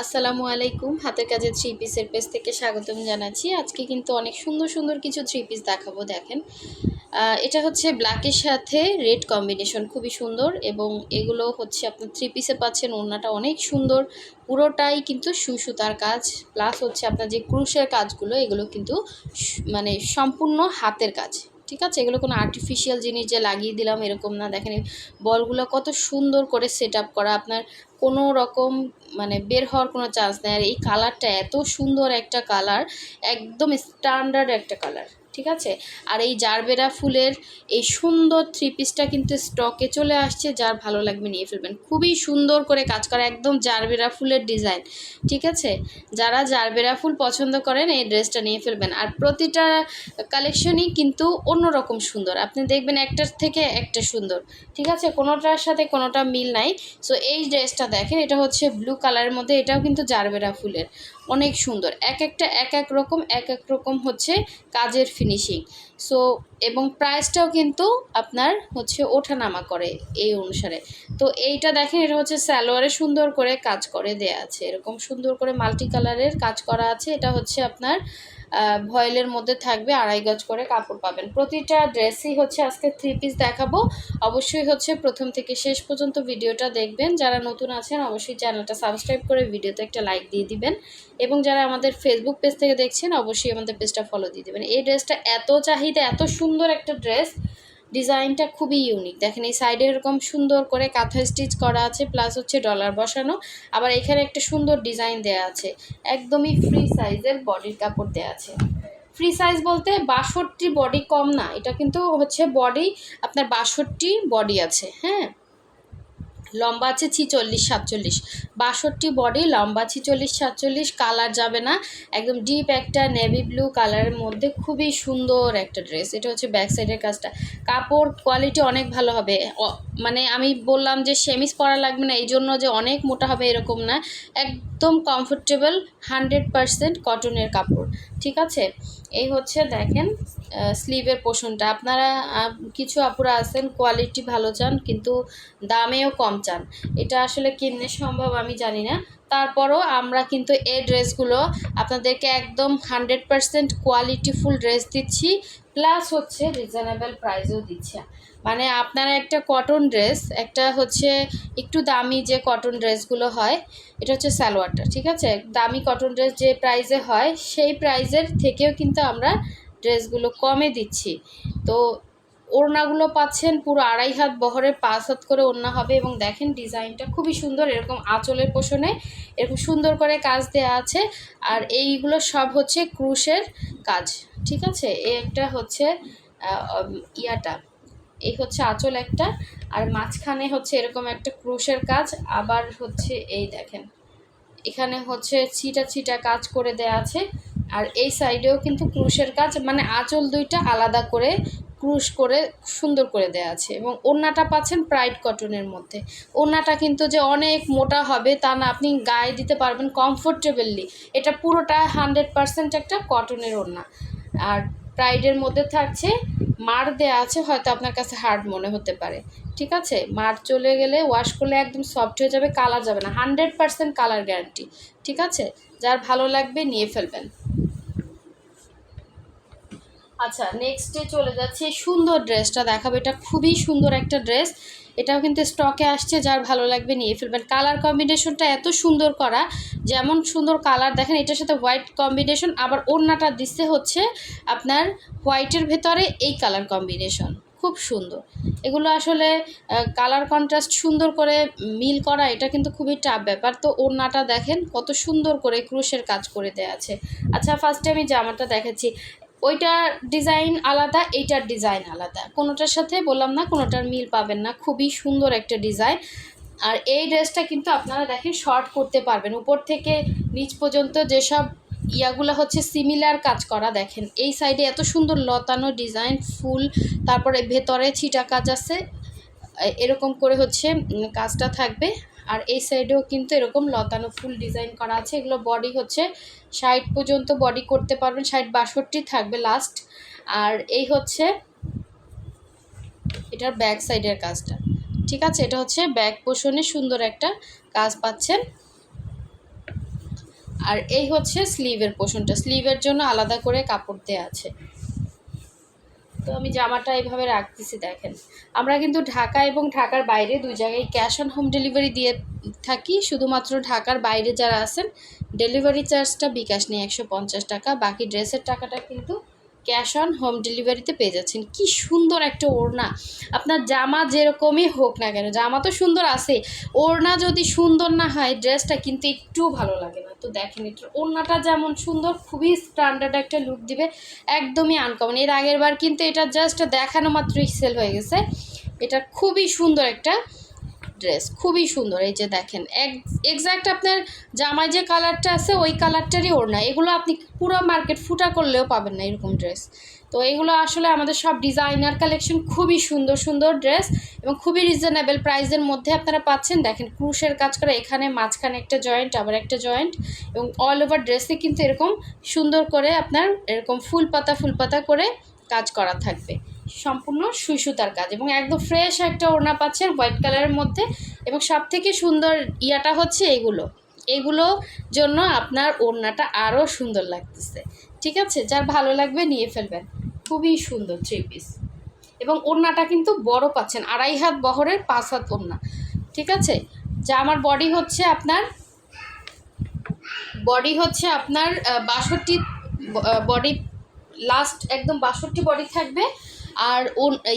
আসসালামু আলাইকুম। হাতের কাজে থ্রি পিসের পেজ থেকে স্বাগতম জানাচ্ছি। আজকে কিন্তু অনেক সুন্দর সুন্দর কিছু থ্রি পিস দেখাবো, দেখেন। এটা হচ্ছে ব্ল্যাকের সাথে রেড কম্বিনেশন খুবই সুন্দর এবং এগুলো হচ্ছে আপনার থ্রি পিসে পাচ্ছেন, ওড়নাটা অনেক সুন্দর। পুরোটাই কিন্তু সুসুতার কাজ প্লাস হচ্ছে আপনার যে ক্রুশের কাজগুলো, এগুলো কিন্তু মানে সম্পূর্ণ হাতের কাজ। ঠিক আছে? এগুলো কোনো আর্টিফিশিয়াল জিনিস যে লাগিয়ে দিলাম এরকম না। দেখেন বলগুলো কত সুন্দর করে সেট আপ করা। আপনার কোনো রকম মানে বের হওয়ার কোনো চান্স নেই। আর এই কালারটা এত সুন্দর একটা কালার একদম স্ট্যান্ডার্ড একটা কালার ঠিক আছে? আর এই জারবেরা ফুলের এই সুন্দর থ্রি পিসটা কিন্তু স্টকে চলে আসছে, যার ভালো লাগবে নিয়ে ফেলবেন। খুবই সুন্দর করে কাজ করা একদম জারবেরা ফুলের ডিজাইন ঠিক আছে? যারা জারবেরা ফুল পছন্দ করেন, এই ড্রেসটা নিয়ে ফেলবেন। আর প্রতিটা কালেকশনই কিন্তু অন্যরকম সুন্দর। আপনি দেখবেন একটার থেকে একটা সুন্দর, ঠিক আছে? কোনোটার সাথে কোনোটা মিল নাই। সো এই ড্রেসটা দেখেন, এটা হচ্ছে ব্লু কালারের মধ্যে এটাও কিন্তু জারবেরা ফুলের। অনেক সুন্দর। এক একটা, এক এক রকম, এক এক রকম হচ্ছে কাজের ফিনিশিং সো এবং প্রাইসটাও কিন্তু আপনার হচ্ছে ওঠানামা করে এই অনুসারে। তো এইটা দেখেন, এটা হচ্ছে স্যালোয়ারে সুন্দর করে কাজ করে দেয়া আছে। এরকম সুন্দর করে মাল্টি কালারের কাজ করা আছে। এটা হচ্ছে আপনার ভয়েলের মধ্যে থাকবে আড়াই গজ করে কাপড় পাবেন। প্রতিটা ড্রেসই হচ্ছে আজকে থ্রি পিস দেখাবো। অবশ্যই হচ্ছে প্রথম থেকে শেষ পর্যন্ত ভিডিওটা দেখবেন। যারা নতুন আছেন, অবশ্যই চ্যানেলটা সাবস্ক্রাইব করে ভিডিওতে একটা লাইক দিয়ে দিবেন। এবং যারা আমাদের ফেসবুক পেজ থেকে দেখছেন, অবশ্যই আমাদের পেজটা ফলো দিয়ে দেবেন। এই ড্রেসটা এত চাহিদা, এত সুন্দর একটা ড্রেস ডিজাইনটা খুবই ইউনিক দেখেন এই সাইডে এরকম সুন্দর করে কাঁথা স্টিচ করা আছে প্লাস হচ্ছে ডলার বসানো। আবার এখানে একটা সুন্দর ডিজাইন দেওয়া আছে। একদমই ফ্রি সাইজের বডির কাপড় দেওয়া আছে। ফ্রি সাইজ বলতে বাষট্টি বডি কম না, এটা কিন্তু হচ্ছে বডি আপনার বাষট্টি বডি আছে হ্যাঁ? লম্বা আছে ছিচল্লিশ, সাতচল্লিশ। বাষট্টি বডি লম্বা ছিচল্লিশ, সাতচল্লিশ কালার যাবে না। একদম ডিপ একটা নেভি ব্লু কালারের মধ্যে খুবই সুন্দর একটা ড্রেস এটা হচ্ছে ব্যাক সাইডের কাজটা। কাপড় কোয়ালিটি অনেক ভালো হবে। মানে আমি বললাম যে সেমিস পরা লাগবে না এই জন্য যে অনেক মোটা হবে এরকম না। একদম কমফোর্টেবল হান্ড্রেড পারসেন্ট কটনের কাপড়, ঠিক আছে? এই হচ্ছে দেখেন স্লিভের পোষণটা। আপনারা কিছু আপুরা আছেন কোয়ালিটি ভালো চান, কিন্তু দামেও কম চান। এটা আসলে কিনলে সম্ভব আমি জানি না। তারপরও আমরা কিন্তু এই ড্রেসগুলো আপনাদেরকে একদম হান্ড্রেড পারসেন্ট কোয়ালিটিফুল ড্রেস দিচ্ছি। প্লাস হচ্ছে রিজনেবল প্রাইসেও দিচ্ছে। মানে আপনারা একটা কটন ড্রেস একটা হচ্ছে একটু দামি যে কটন ড্রেসগুলো হয়, এটা হচ্ছে সালোয়ারটা ঠিক আছে? দামি কটন ড্রেস যে প্রাইসে হয়, সেই প্রাইসের থেকেও কিন্তু আমরা ড্রেসগুলো কমে দিচ্ছি। তো ওড়নাগুলো পাচ্ছেন পুরো আড়াই হাত বহরের পাঁচ হাত করে ওড়না হবে এবং দেখেন ডিজাইনটা খুবই সুন্দর, এরকম আঁচলের পোষণে এরকম সুন্দর করে কাজ দেওয়া আছে। আর এইগুলো সব হচ্ছে ক্রুশের কাজ। ঠিক আছে? এই একটা হচ্ছে ইয়াটা। এই হচ্ছে আঁচল একটা, আর মাঝখানে হচ্ছে এরকম একটা ক্রুশের কাজ, আবার হচ্ছে এই দেখেন। এখানে হচ্ছে ছিটা ছিটা কাজ করে দেয়া আছে, আর এই সাইডেও কিন্তু ক্রুশের কাজ মানে আঁচল দুইটা আলাদা করে ক্রুশ করে সুন্দর করে দেয়া আছে। এবং ওড়নাটা পাচ্ছেন প্রাইড কটনের মধ্যে। ওড়নাটা কিন্তু যে অনেক মোটা হবে তা না, আপনি গায়ে দিতে পারবেন কমফোর্টেবলি এটা পুরোটা হান্ড্রেড পারসেন্ট একটা কটনের ওড়না। আর প্রাইডের মধ্যে থাকছে, মার দেয়া আছে, হয়তো আপনার কাছে হার্ড মনে হতে পারে। ঠিক আছে? মার চলে গেলে ওয়াশ করলে একদম সফট হয়ে যাবে কালার যাবে না। হান্ড্রেড পারসেন্ট কালার গ্যারান্টি ঠিক আছে? যার ভালো লাগবে নিয়ে ফেলবেন। আচ্ছা নেক্সটে চলে যাচ্ছে সুন্দর ড্রেসটা দেখাবো। এটা খুবই সুন্দর একটা ড্রেস এটাও কিন্তু স্টকে আসছে, যার ভালো লাগবে নিয়ে ফেলবেন। কালার কম্বিনেশনটা এত সুন্দর করা, যেমন সুন্দর কালার দেখেন এটার সাথে হোয়াইট কম্বিনেশন আবার ওড়নাটা দিচ্ছে হচ্ছে আপনার হোয়াইটের ভেতরে এই কালার কম্বিনেশন খুব সুন্দর। এগুলো আসলে কালার কন্ট্রাস্ট সুন্দর করে মিল করা, এটা কিন্তু খুবই টাফ ব্যাপার। তো ওড়নাটা দেখেন কত সুন্দর করে ক্রুশের কাজ করে দেওয়া আছে। আচ্ছা ফার্স্টে আমি জামাটা দেখাচ্ছি। ওইটার ডিজাইন আলাদা, এইটার ডিজাইন আলাদা। কোনোটার সাথে বললাম না, কোনোটার মিল পাবেন না। খুবই সুন্দর একটা ডিজাইন আর এই ড্রেসটা কিন্তু আপনারা দেখেন শর্ট করতে পারবেন। উপর থেকে নিচ পর্যন্ত যেসব ইয়াগুলো হচ্ছে সিমিলার কাজ করা, দেখেন। এই সাইডে এত সুন্দর লতানো ডিজাইন ফুল, তারপরে ভেতরে ছিটা কাজ আছে। এরকম করে হচ্ছে কাজটা থাকবে। আর এই সাইডেও কিন্তু এরকম লতানো ফুল ডিজাইন করা আছে। এগুলো বডি হচ্ছে ষাট পর্যন্ত বডি করতে পারবেন, ষাট বাষট্টি থাকবে লাস্ট আর এই হচ্ছে এটার ব্যাক সাইডের কাজটা। ঠিক আছে? এটা হচ্ছে ব্যাক পোষণে সুন্দর একটা কাজ পাচ্ছেন। আর এই হচ্ছে স্লিভের পোষণটা স্লিভের জন্য আলাদা করে কাপড় দেওয়া আছে। তো আমি জামাটা এভাবে রাখতেছি, দেখেন। আমরা কিন্তু ঢাকা এবং ঢাকার বাইরে দুই জায়গায় ক্যাশ অন হোম ডেলিভারি দিয়ে থাকি। শুধুমাত্র ঢাকার বাইরে যারা আছেন ডেলিভারি চার্জটা বিকাশ নেই একশো পঞ্চাশ টাকা, বাকি ড্রেসের টাকাটা কিন্তু ক্যাশ অন হোম ডেলিভারিতে পেয়ে যাচ্ছেন। কি সুন্দর একটা ওড়না। আপনার জামা যেরকমই হোক না কেন, জামা তো সুন্দর আছে। ওড়না যদি সুন্দর না হয়, ড্রেসটা কিন্তু একটু ভালো লাগে না। তো দেখেন এটা ওড়নাটা যেমন সুন্দর, খুবই স্ট্যান্ডার্ড একটা লুক দিবে। একদমই আনকমন এর আগের বার কিন্তু এটা জাস্ট দেখানো মাত্রই সেল হয়ে গেছে। এটা খুবই সুন্দর একটা ড্রেস খুবই সুন্দর, এই যে দেখেন। এক্স্যাক্ট আপনার জামায় যে কালারটা আছে, ওই কালারটারই ওড়না। এগুলো আপনি পুরো মার্কেট ফুটা করলেও পাবেন না এরকম ড্রেস তো এগুলো আসলে আমাদের সব ডিজাইনার কালেকশন খুবই সুন্দর সুন্দর ড্রেস এবং খুবই রিজনেবল প্রাইসের মধ্যে আপনারা পাচ্ছেন। দেখেন, ক্রুশের কাজ করে এখানে মাঝখানে একটা জয়েন্ট আবার একটা জয়েন্ট এবং অল ওভার ড্রেসে কিন্তু এরকম সুন্দর করে আপনার এরকম ফুল পাতা ফুল পাতা করে কাজ করা থাকবে। সম্পূর্ণ সুই সুতার কাজ এবং একদম ফ্রেশ একটা ওড়না পাচ্ছেন হোয়াইট কালারের মধ্যে এবং সব থেকে সুন্দর ইয়াটা হচ্ছে এগুলো। এগুলো জন্য আপনার ওড়নাটা আরও সুন্দর লাগতেছে। ঠিক আছে? যার ভালো লাগবে নিয়ে ফেলবেন। খুবই সুন্দর থ্রি পিস এবং ওড়নাটা কিন্তু বড় পাচ্ছেন, আড়াই হাত বহরের পাঁচ হাত ওড়না। ঠিক আছে? যা আমার বডি হচ্ছে আপনার বডি হচ্ছে আপনার বাষট্টি বডি লাস্ট একদম বাষট্টি বডি থাকবে। আর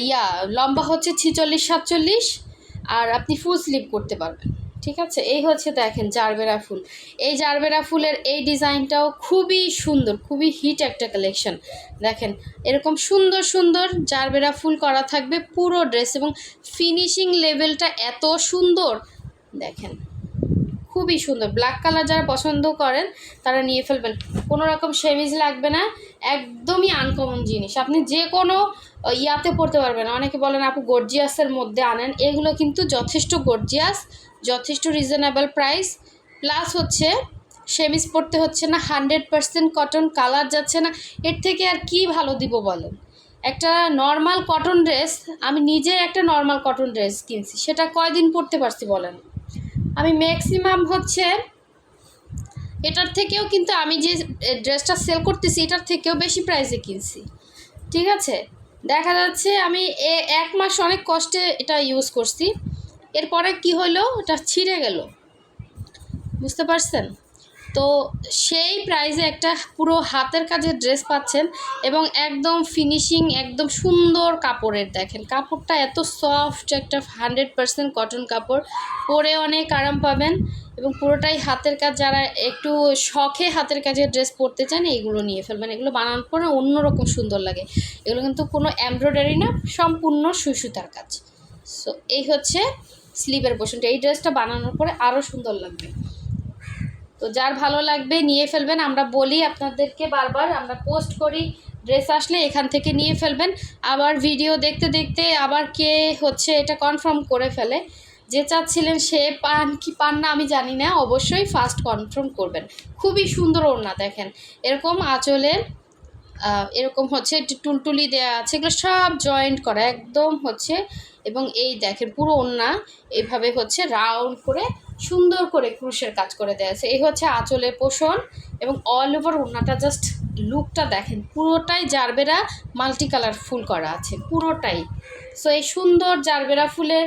ইয়া, লম্বা হচ্ছে ছিচল্লিশ, সাতচল্লিশ, আর আপনি ফুল স্লিপ করতে পারবেন। ঠিক আছে? এই হচ্ছে দেখেন জারবেরা ফুল। এই জারবেরা ফুলের এই ডিজাইনটাও খুবই সুন্দর, খুবই হিট একটা কালেকশন দেখেন, এরকম সুন্দর সুন্দর জারবেরা ফুল করা থাকবে পুরো ড্রেস এবং ফিনিশিং লেভেলটা এত সুন্দর। দেখেন খুবই সুন্দর। ব্ল্যাক কালার যারা পছন্দ করেন, তারা নিয়ে ফেলবেন। কোনো রকম সেমিজ লাগবে না, একদমই আনকমন জিনিস। আপনি যে কোনো ইয়াতে পড়তে পারবেন। অনেকে বলেন, আপু গর্জিয়াসের মধ্যে আনেন। এগুলো কিন্তু যথেষ্ট গর্জিয়াস যথেষ্ট রিজনেবল প্রাইস প্লাস হচ্ছে, সেমিজ পড়তে হচ্ছে না হান্ড্রেড পারসেন্ট কটন কালার যাচ্ছে না। এর থেকে আর কি ভালো দিব বলেন? একটা নর্মাল কটন ড্রেস আমি নিজে একটা নর্মাল কটন ড্রেস কিনছি। সেটা কয়দিন পরতে পারছি বলেন? আমি ম্যাক্সিমাম হচ্ছে এটার থেকেও কিন্তু আমি যে ড্রেসটা সেল করতেছি, এটার থেকেও বেশি প্রাইসে কিনছি। ঠিক আছে? দেখা যাচ্ছে আমি এ, এক মাস অনেক কষ্টে এটা ইউজ করছি। এরপরে কি হলো? এটা ছিঁড়ে গেল। বুঝতে পারছেন? তো সেই প্রাইসে একটা পুরো হাতের কাজের ড্রেস পাচ্ছেন এবং একদম ফিনিশিং একদম সুন্দর কাপড়ের দেখেন। কাপড়টা এত সফট একটা হান্ড্রেড পারসেন্ট কটন কাপড়, পরে অনেক আরাম পাবেন এবং পুরোটাই হাতের কাজ। যারা একটু শখে হাতের কাজের ড্রেস পরতে চান, এইগুলো নিয়ে ফেলবেন। এগুলো বানানোর পরে অন্যরকম সুন্দর লাগে। এগুলো কিন্তু কোনো এমব্রয়ডারি না, সম্পূর্ণ সুই সুতার কাজ। সো এই হচ্ছে স্লিভের পোর্শনটা এই ড্রেসটা বানানোর পরে আরও সুন্দর লাগবে। তো যার ভালো লাগবে নিয়ে ফেলবেন, আমরা বলি আপনাদেরকে বারবার, আমরা পোস্ট করি, ড্রেস আসলে এখান থেকে নিয়ে ফেলবেন। আবার ভিডিও দেখতে দেখতে আবার কে হচ্ছে এটা কনফার্ম করে ফেলে। যে চাচ্ছিলেন সে পান কি পান না আমি জানি না, অবশ্যই ফার্স্ট কনফার্ম করবেন। খুবই সুন্দর ওড়না দেখেন। এরকম আঁচলে এরকম হচ্ছে টুলটুলি দেওয়া আছে, এগুলো সব জয়েন্ট করা, একদম হচ্ছে। এবং এই দেখেন পুরো ওড়না এইভাবে হচ্ছে রাউন্ড করে সুন্দর করে ক্রুশের কাজ করে দেওয়া আছে। এই হচ্ছে আঁচলের পোষণ এবং অল ওভার ওনাটা জাস্ট লুকটা দেখেন, পুরোটাই জারবেরা মাল্টি কালার ফুল করা আছে, পুরোটাই। সো এই সুন্দর জারবেরা ফুলের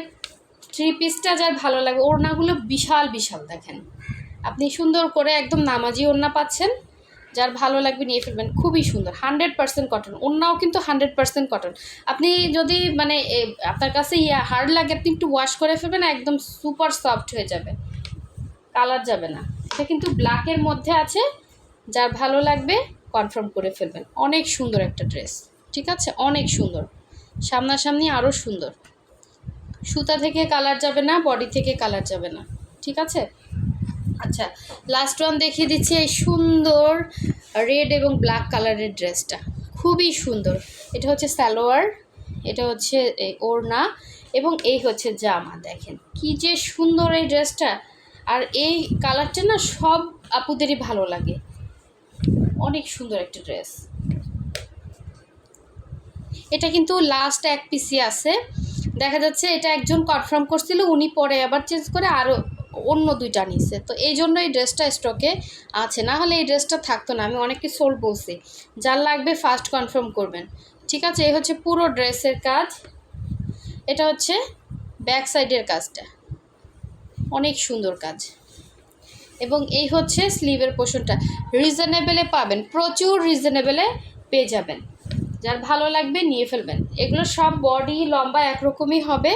থ্রি পিসটা যার ভালো লাগে, ওড়নাগুলো বিশাল বিশাল দেখেন। আপনি সুন্দর করে একদম নামাজি ওড়না পাচ্ছেন। যার ভালো লাগবে নিয়ে ফেলবেন, খুবই সুন্দর হান্ড্রেড পার্সেন্ট কটন ওড়নাও কিন্তু হান্ড্রেড পার্সেন্ট কটন আপনি যদি মানে আপনার কাছে ইয়া হার্ড লাগে, আপনি একটু ওয়াশ করে ফেলবেন, একদম সুপার সফট হয়ে যাবে। কালার যাবে না। এটা কিন্তু ব্ল্যাকের মধ্যে আছে, যার ভালো লাগবে কনফার্ম করে ফেলবেন। অনেক সুন্দর একটা ড্রেস ঠিক আছে? অনেক সুন্দর। সামনাসামনি আরও সুন্দর। সুতা থেকে কালার যাবে না বডি থেকে কালার যাবে না, ঠিক আছে? আচ্ছা লাস্ট ওয়ান দেখিয়ে দিচ্ছি, এই সুন্দর রেড এবং ব্ল্যাক কালারের ড্রেসটা খুবই সুন্দর। এটা হচ্ছে সালোয়ার, এটা হচ্ছে ওড়না এবং এই হচ্ছে জামা, দেখেন। কি যে সুন্দর এই ড্রেসটা আর এই কালারটা না সব আপুদেরই ভালো লাগে। অনেক সুন্দর একটা ড্রেস এটা কিন্তু লাস্ট এক পিসি আছে। দেখা যাচ্ছে এটা একজন কনফার্ম করছিল, উনি পরে আবার চেঞ্জ করে আরও অন্য দুইটা নিছে। তো এই জন্য এই ড্রেসটা স্টকে আছে। না হলে এই ড্রেসটা থাকতো না, আমি অনেককে সোল বলছি। যার লাগবে ফার্স্ট কনফার্ম করবেন। ঠিক আছে, এই হচ্ছে পুরো ড্রেসের কাজ। এটা হচ্ছে ব্যাক সাইডের কাজটা। অনেক সুন্দর কাজ। এবং এই হচ্ছে স্লিভের পোর্শনটা রিজনেবলে পাবেন, প্রচুর রিজনেবলে পেয়ে যাবেন। যার ভালো লাগবে নিয়ে ফেলবেন। এগুলো সব বডি লম্বা, একরকমই হবে।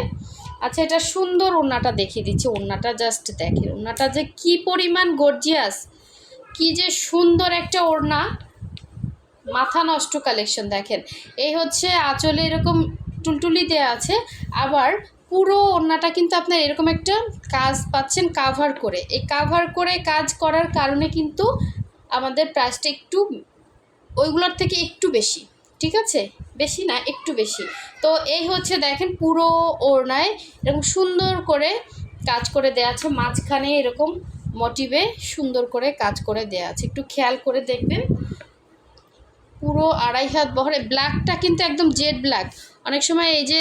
আচ্ছা এটা সুন্দর ওড়নাটা দেখিয়ে দিচ্ছি, ওড়নাটা জাস্ট দেখে ওড়নাটা যে কি পরিমাণ গর্জিয়াস কি যে সুন্দর একটা ওড়না। মাথা নষ্ট কালেকশন দেখেন, এই হচ্ছে আঁচলে এরকম টুলটুলি দেওয়া আছে, আবার পুরো ওড়নাটা কিন্তু আপনার এরকম একটা কাজ পাচ্ছেন কাভার করে, এই কাভার করে কাজ করার কারণে কিন্তু আমাদের প্রাইসটা একটু, ওইগুলোর থেকে একটু বেশি, ঠিক আছে? বেশি না, একটু বেশি। তো এই হচ্ছে দেখেন পুরো ওড়নায় এরকম সুন্দর করে কাজ করে দেওয়া আছে। মাঝখানে এরকম মোটিভে সুন্দর করে কাজ করে দেওয়া আছে। একটু খেয়াল করে দেখবেন। পুরো আড়াই হাত বহরে। ব্ল্যাকটা কিন্তু একদম জেড ব্ল্যাক অনেক সময় এই যে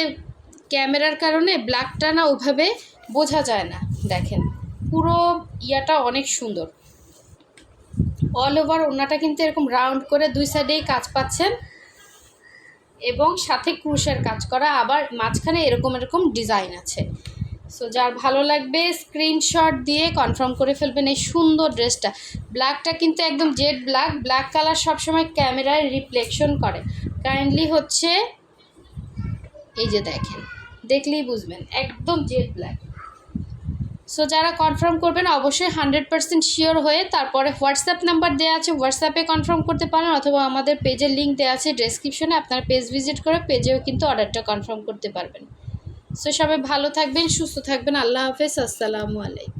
ক্যামেরার কারণে ব্ল্যাকটা না ওইভাবে বোঝা যায় না। দেখেন, পুরো ইয়াটা অনেক সুন্দর। অল ওভার ওড়নাটা কিন্তু এরকম রাউন্ড করে দুই সাইডেই কাজ পাচ্ছেন। এবং সাথে ক্রুশের কাজ করা, আবার মাঝখানে এরকম এরকম ডিজাইন আছে। সো যার ভালো লাগবে স্ক্রিনশট দিয়ে কনফার্ম করে ফেলবেন এই সুন্দর ড্রেসটা। ব্ল্যাকটা কিন্তু একদম জেড ব্ল্যাক ব্ল্যাক কালার সবসময় ক্যামেরায় রিফ্লেকশন করে। কাইন্ডলি হচ্ছে, এই যে দেখেন, দেখলেই বুঝবেন, একদম জেড ব্ল্যাক সো যারা কনফার্ম করবেন, অবশ্যই হান্ড্রেড পার্সেন্ট শিওর হয়ে তারপরে হোয়াটসঅ্যাপ নাম্বার দেওয়া আছে হোয়াটসঅ্যাপে কনফার্ম করতে পারেন অথবা আমাদের পেজের লিঙ্ক দেওয়া আছে ডেসক্রিপশনে আপনার পেজ ভিজিট করে পেজেও কিন্তু অর্ডারটা কনফার্ম করতে পারবেন। সো সবাই ভালো থাকবেন, সুস্থ থাকবেন, আল্লাহ হাফেজ, আসসালামু আলাইকুম।